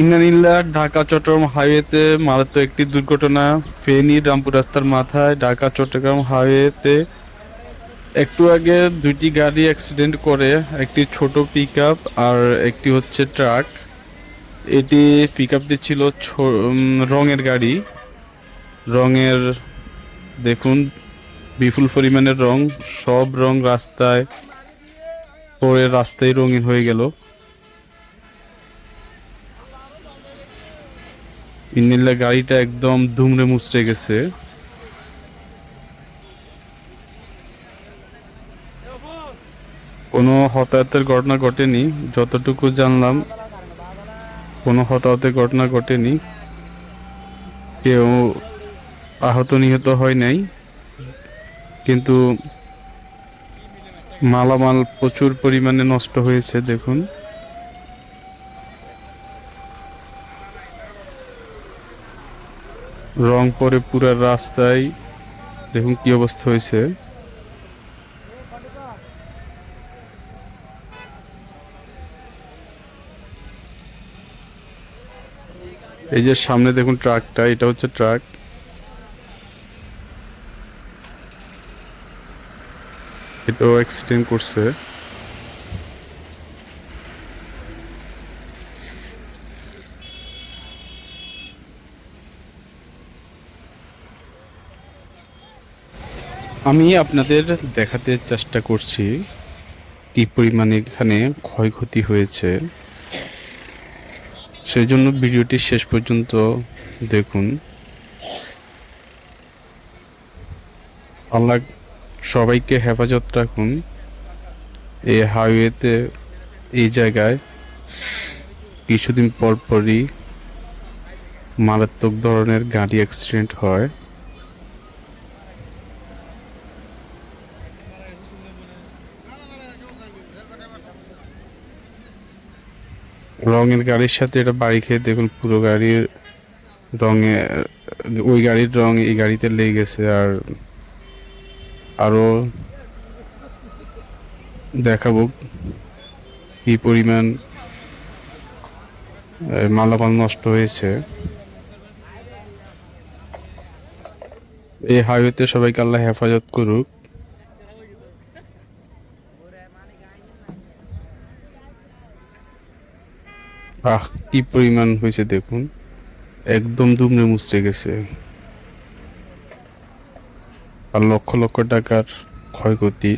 ইন্নানিল্লা ঢাকা, চট্টগ্রাম হাইওয়েতে মারাত্মক একটি দুর্ঘটনা। ফেনী, রামপুর রাস্তার মাথায় ঢাকা, চট্টগ্রাম হাইওয়েতে একটু আগে দুইটি গাড়ি অ্যাক্সিডেন্ট করে, একটি ছোট পিক আর একটি হচ্ছে ট্রাক এটি পিক আপটি ছিল রঙের গাড়ি। রঙের, দেখুন, বিপুল পরিমাণের রং, সব রং রাস্তায় পরে রাস্তায় রঙিন হয়ে গেল। ইন্নিল্লা গাড়িটা একদম দুমড়ে মুচড়ে গেছে। কোনো হতাহতের ঘটনা ঘটেনি, যতটুকু জানলাম, কোনো হতাহতের ঘটনা ঘটেনি। কেউ আহত নিহত হয় নাই, কিন্তু মালামাল প্রচুর পরিমাণে নষ্ট হয়েছে, দেখুন। রং পরে পুরো রাস্তায়, দেখুন কি অবস্থা হয়েছে। এই যে সামনে দেখুন ট্রাকটা, এটা হচ্ছে ট্রাক। এটাও অ্যাক্সিডেন্ট করছে। আমি আপনাদের দেখাতে চেষ্টা করছি কি পরিমাণে এখানে ক্ষয়ক্ষতি হয়েছে। সেই জন্য ভিডিওটি শেষ পর্যন্ত দেখুন। আল্লাহ সবাইকে হেফাজত রাখুন। এই হাইওয়েতে, এই জায়গায় কিছুদিন পর পরই মারাত্মক ধরনের গাড়ি অ্যাক্সিডেন্ট হয়। রঙের গাড়ির সাথে এটা বাড়ি খেয়ে দেখুন, পুরো গাড়ির রঙে, ওই গাড়ির রং এই গাড়িতে লেগে গেছে আর আরও দেখাবো কি পরিমাণ মালামাল নষ্ট হয়েছে। এই হাইওয়েতে সবাইকে আল্লাহ হেফাজত করুক। আহ কি পরিমাণ হয়েছে দেখুন। একদম দুমড়ে মুচড়ে গেছে। আর লক্ষ লক্ষ টাকার ক্ষয়ক্ষতি।